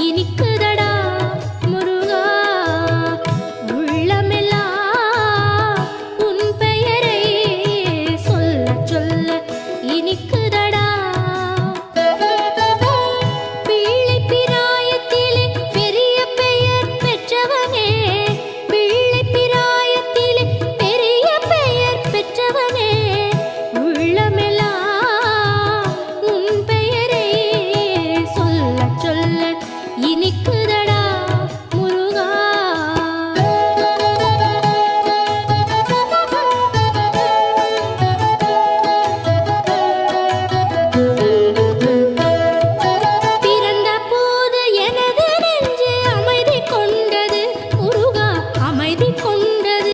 ini ke இனிக்குதா